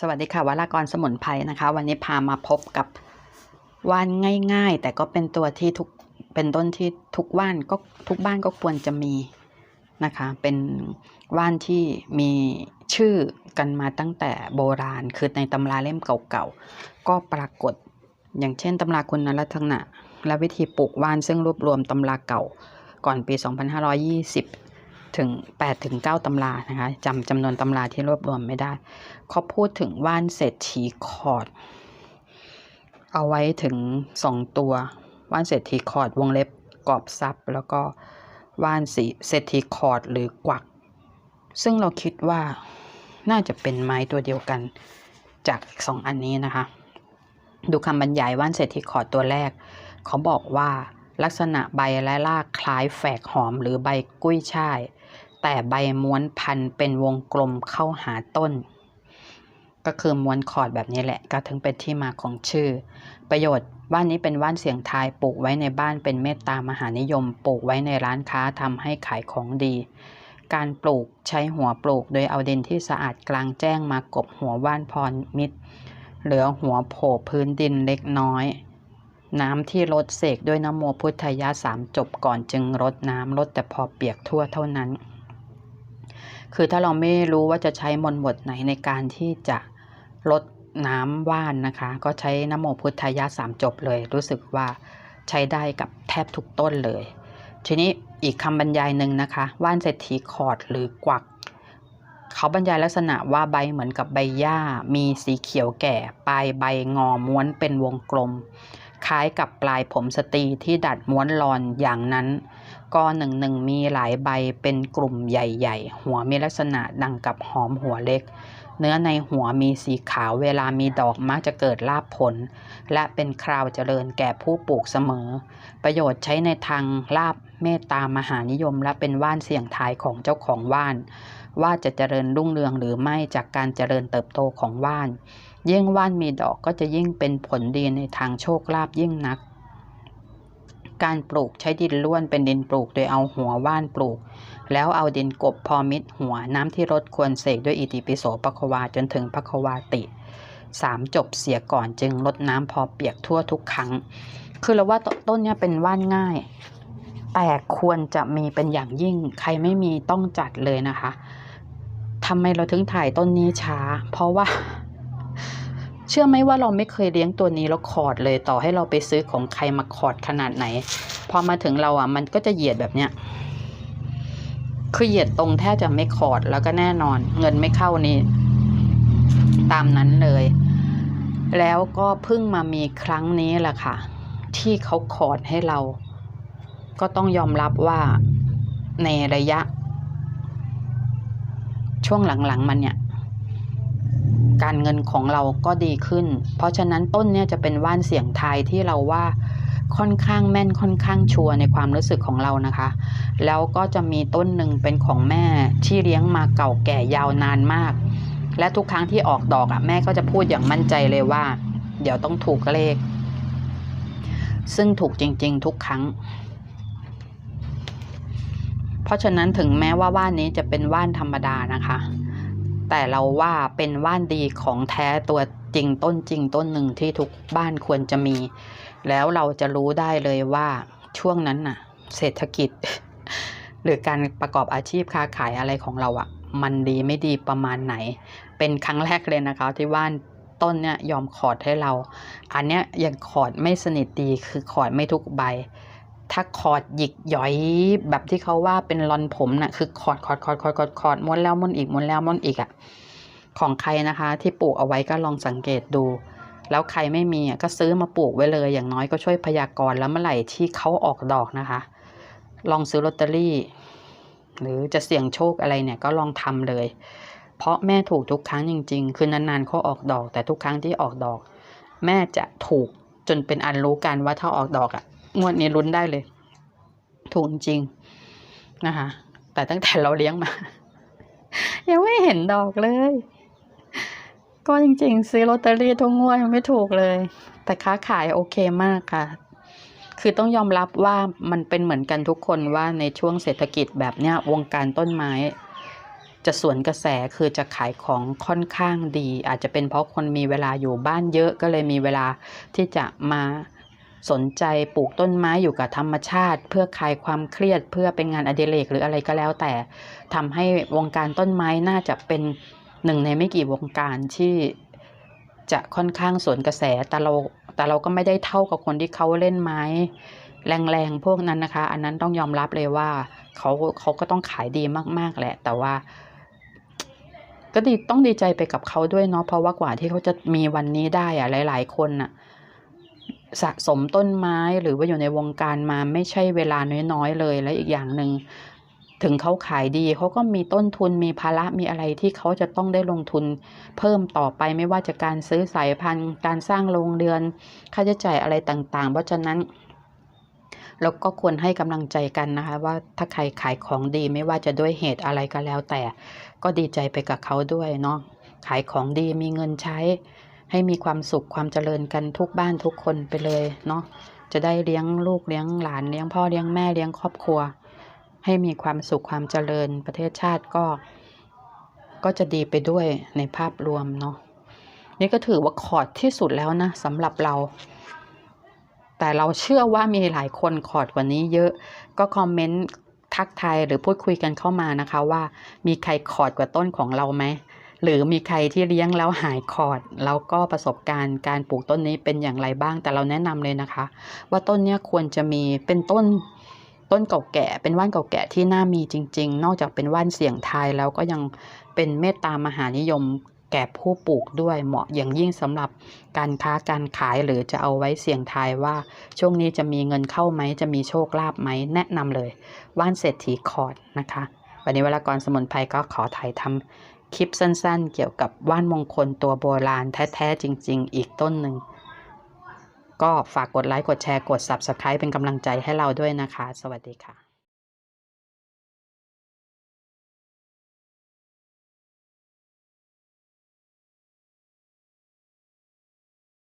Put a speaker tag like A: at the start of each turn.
A: สวัสดีค่ะวรากรสมุนไพรนะคะ วันนี้พามาพบกับว่านง่าย ๆ แต่ก็เป็นตัวที่ทุกเป็นต้นที่ทุกว่านก็ทุกบ้านก็ควรจะมีนะคะ เป็นว่านที่มีชื่อกันมาตั้งแต่โบราณ คือในตำราเล่มเก่าๆก็ปรากฏอย่างเช่นตำราคุณลักษณะ และวิธีปลูกว่านซึ่งรวบรวมตำราเก่าก่อนปี 2520 ถึง8ถึง9ตำรานะคะจำจำนวนตำราที่รวบรวมไม่ได้ เขาพูดถึงว่านเศรษฐีคอร์ดเอาไว้ถึง 2 ตัว ว่านเศรษฐีคอร์ดวงเล็บกรอบซับแล้วก็ว่านสีเศรษฐีคอร์ดหรือกวัก ซึ่งเราคิดว่าน่าจะเป็นไม้ตัวเดียวกันจากสองอันนี้นะคะ ดูคำบรรยายว่านเศรษฐีคอร์ดตัวแรก เขาบอกว่า ลักษณะใบและรากคล้ายแฝกหอมหรือใบกุ้ยช่าย แต่ใบม้วนพันเป็นวงกลมเข้าหาต้น ก็คือม้วนคอร์ดแบบนี้แหละ ก็ถึงเป็นที่มาของชื่อ ประโยชน์ว่านนี้เป็นว่านเสียงทายปลูกไว้ในบ้านเป็นเมตตามหานิยมปลูกไว้ในร้านค้าทำให้ขายของดี การปลูกใช้หัวปลูกโดยเอาดินที่สะอาดกลางแจ้งมากบหัวว่านพรมิตร เหลือหัวโผล่พื้นดินเล็กน้อย น้ำที่ลดเสกด้วยน้ำโมพุทธายะสามจบก่อนจึงรดน้ำลดแต่พอเปียกทั่วเท่านั้น คือถ้าเราไม่รู้ว่าจะใช้มนต์บทไหนในการที่จะลดน้ำว่านนะคะ ก็ใช้น้ำโมพุทธายะสามจบเลย รู้สึกว่าใช้ได้กับแทบทุกต้นเลย ทีนี้อีกคำบรรยายหนึ่งนะคะ ว่านเศรษฐีคอดหรือกวักเขาบรรยายลักษณะว่าใบเหมือนกับใบหญ้า มีสีเขียวแก่ ปลายใบงอม้วนเป็นวงกลม คล้ายกับปลายผมสตรีที่ดัดม้วนรอนอย่างนั้นกอหนึ่งหนึ่งมีหลายใบเป็นกลุ่มใหญ่ๆ หัวมีลักษณะดังกับหอมหัวเล็ก เนื้อในหัวมีสีขาวเวลามีดอกมักจะเกิดลาบผล และเป็นคราวเจริญแก่ผู้ปลูกเสมอ ประโยชน์ใช้ในทางลาบเมตตามหานิยมและเป็นว่านเสี่ยงทายของเจ้าของว่าน ว่าจะเจริญรุ่งเรืองหรือไม่จากการเจริญเติบโตของว่าน ยิ่งว่านมีดอกก็จะยิ่งเป็นผลดีในทางโชคลาภยิ่งนัก การปลูกใช้ดินล้วนเป็นดินปลูกโดยเอาหัวว่านปลูก แล้วเอาดินกบพอมิดหัวน้ำที่รดควรเสกด้วยอิติปิโสปควาจนถึงปควาติสามจบเสียก่อนจึงลดน้ำพอเปียกทั่วทุกครั้ง คือเราว่าต้นเนี้ยเป็นว่านง่าย แต่ควรจะมีเป็นอย่างยิ่ง ใครไม่มีต้องจัดเลยนะคะ ทำไมเราถึงถ่ายต้นนี้ช้า เพราะว่า เชื่อไหมว่าเราไม่เคยเลี้ยงตัวนี้แล้วคอร์ดเลยต่อให้เราไปซื้อของใครมาคอร์ดขนาดไหน พอมาถึงเราอะ มันก็จะเหยียดแบบเนี้ยคือเหยียดตรงแทบจะไม่คอร์ดแล้วก็แน่นอน เงินไม่เข้านี่ตามนั้นเลย แล้วก็เพิ่งมามีครั้งนี้แหละค่ะ ที่เขาคอร์ดให้เรา ก็ต้องยอมรับว่าในระยะ ช่วงหลังๆมันเนี่ยการเงินของเราก็ดีขึ้น เพราะฉะนั้นต้นเนี่ยจะเป็นว่านเสียงไทยที่เราว่าค่อนข้างแม่นค่อนข้างชัวในความรู้สึกของเรานะคะ แล้วก็จะมีต้นหนึ่งเป็นของแม่ที่เลี้ยงมาเก่าแก่ยาวนานมาก และทุกครั้งที่ออกดอกอะแม่ก็จะพูดอย่างมั่นใจเลยว่า เดี๋ยวต้องถูกเลข ซึ่งถูกจริง ๆ ทุกครั้ง เพราะฉะนั้นถึงแม้ว่าว่านนี้จะเป็นว่านธรรมดานะคะ แต่เราว่าเป็นว่านดีของแท้ตัวจริงต้นจริงต้นหนึ่งที่ทุกบ้านควรจะมี แล้วเราจะรู้ได้เลยว่าช่วงนั้นน่ะ เศรษฐกิจ หรือการประกอบอาชีพค้าขายอะไรของเราอะ่ะ มันดีไม่ดีประมาณไหน เป็นครั้งแรกเลยนะคะ ที่ว่านต้นเนี่ยยอมขอดให้เรา อันเนี้ยยังขอดไม่สนิทดีคือขอดไม่ทุกใบ ถ้าคอร์ดหยิกหย้อยแบบที่เขาว่าเป็นรอนผมน่ะคือคอร์ดคอร์ดคอร์ดคอร์ดคอร์ดคอร์ดม้วนแล้วม้วนอีกม้วนแล้วม้วนอีกอะ่ะของใครนะคะ ที่ปลูกเอาไว้ก็ลองสังเกตดู แล้วใครไม่มีก็ซื้อมาปลูกไว้เลย อย่างน้อยก็ช่วยพยากรณ์แล้วเมื่อไหร่ที่เขาออกดอกนะคะ ลองซื้อลอตเตอรี่ หรือจะเสี่ยงโชคอะไรเนี่ยก็ลองทำเลย เพราะแม่ถูกทุกครั้งจริง ๆ คือนานๆเขาออกดอก แต่ทุกครั้งที่ออกดอก แม่จะถูกจนเป็นอันรู้กันว่าถ้าออกดอกอะ่ะ งวดนี้ลุ้นได้เลย ถูกจริงนะคะ แต่ตั้งแต่เราเลี้ยงมา ยังไม่เห็นดอกเลย ก็จริงๆ ซื้อลอตเตอรี่ทุกงวดยังไม่ถูกเลย แต่ค้าขายโอเคมากค่ะ คือต้องยอมรับว่ามันเป็นเหมือนกันทุกคนว่าในช่วงเศรษฐกิจแบบเนี้ยวงการต้นไม้จะสวนกระแสคือจะขายของค่อนข้างดี อาจจะเป็นเพราะคนมีเวลาอยู่บ้านเยอะก็เลยมีเวลาที่จะมา สนใจปลูกต้นไม้อยู่กับธรรมชาติ เพื่อคลายความเครียดเพื่อเป็นงานอดิเรกหรืออะไรก็แล้ว แต่ทำให้วงการต้นไม้น่าจะเป็นหนึ่งในไม่กี่วงการที่จะค่อนข้างสวนกระแสแต่เราแต่เราก็ไม่ได้เท่ากับคนที่เขาเล่นไม้ แรงๆพวกนั้นนะคะ อันนั้นต้องยอมรับเลยว่าเขาเขาก็ต้องขายดีมากๆแหละ แต่ว่า ก็ดีต้องดีใจไปกับเขาด้วยเนาะเพราะว่ากว่าที่เขาจะมีวันนี้ได้อะหลาย ๆ คนน่ะ สะสมต้นไม้หรือว่าอยู่ในวงการมาไม่ใช่เวลาน้อยๆเลยและอีกอย่างหนึ่งถึงเขาขายดีเขาก็มีต้นทุนมีภาระมีอะไรที่เขาจะต้องได้ลงทุน เพิ่มต่อไปไม่ว่าจะการซื้อสายพันธุ์ การสร้างโรงเรือน ค่าใช้จ่ายอะไรต่างๆ เพราะฉะนั้นเราก็ควรให้กำลังใจกันนะคะ ว่าถ้าใครขายของดีไม่ว่าจะด้วยเหตุอะไรก็แล้วแต่ ก็ดีใจไปกับเขาด้วยเนาะขายของดีมีเงินใช้ ให้มีความสุขความเจริญกันทุกบ้านทุกคนไปเลยเนาะจะได้เลี้ยงลูกเลี้ยงหลานเลี้ยงพ่อเลี้ยงแม่เลี้ยงครอบครัว ให้มีความสุขความเจริญประเทศชาติก็ ก็จะดีไปด้วยในภาพรวมเนาะนี่ก็ถือว่าขอดที่สุดแล้วนะสำหรับเรา แต่เราเชื่อว่ามีหลายคนขอดกว่านี้เยอะก็คอมเมนต์ทักทายหรือพูดคุยกันเข้ามานะคะว่า มีใครขอดกว่าต้นของเราไหม หรือมีใครที่เลี้ยงแล้วหายคอร์ดแล้วก็ประสบการณ์การปลูกต้นนี้เป็นอย่างไรบ้างแต่เราแนะนำเลยนะคะ ว่าต้นเนี้ยควรจะมีเป็นต้นต้นเก่าแก่เป็นว่านเก่าแก่ที่น่ามีจริง ๆ นอกจากเป็นว่านเสี่ยงทายแล้วก็ยังเป็นเมตตามหานิยมแก่ผู้ปลูกด้วยเหมาะอย่างยิ่งสำหรับการค้าการขายหรือจะเอาไว้เสี่ยงทายว่า ช่วงนี้จะมีเงินเข้าไหมจะมีโชคลาภไหมแนะนำเลยว่านเศรษฐีคอร์ดนะคะ วันนี้เวลากรสมุนไพรก็ขอถ่ายทำ คลิปสั้นๆ เกี่ยวกับว่านมงคลตัวโบราณแท้ๆจริง ๆ อีกต้นหนึ่ง ก็ฝากกดไลค์ กดแชร์ กด Subscribe เป็นกำลังใจให้เราด้วยนะคะ สวัสดีค่ะ